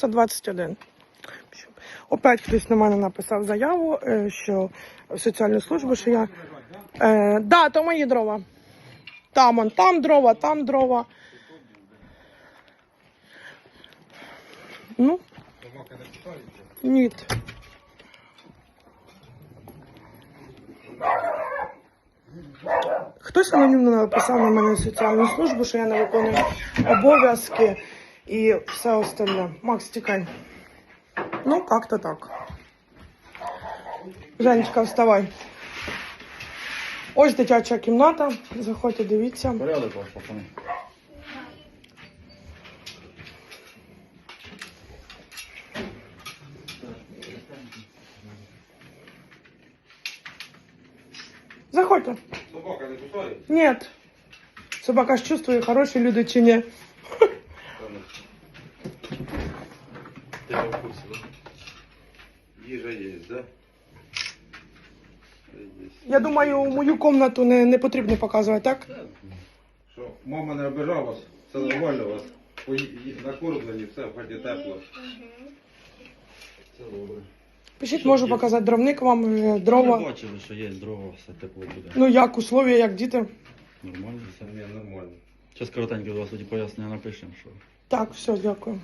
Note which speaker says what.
Speaker 1: 21. Опять хтось на мене написав заяву, е, що в соціальну службу, що я. Е, да, то мої дрова. Там он, там дрова, там дрова. Ну. Ні. Хтось анонімно написав на мене в соціальну службу, що я не виконую обов'язки і все остальне. Макс, тікай. Ну, как-то так. Женечка, вставай. Ось дитяча кімната. Заходьте, дивіться.
Speaker 2: Порядок ваш, пацани.
Speaker 1: Заходьте.
Speaker 2: Собака не кусає?
Speaker 1: Нет. Собака ж чувствує, хороші люди чи ні.
Speaker 2: Ти в да? Їжа є, да?
Speaker 1: Я думаю, мою комнату не, не потрібно показувати, так?
Speaker 2: Що, мама не обижав вас, все нормально у вас. Пої- Накормлені, все, в хаті тепло. Все добре.
Speaker 1: Пишіть, можу показати дровник вам, е,
Speaker 3: Ми
Speaker 1: дрова.
Speaker 3: бачили, що є дрова, все тепло буде.
Speaker 1: Ну як, условия, як діти.
Speaker 3: Нормально все.
Speaker 2: Ні, нормально.
Speaker 3: Зараз коротенько до вас тоді пояснення напишемо, що
Speaker 1: Так, все, дякую.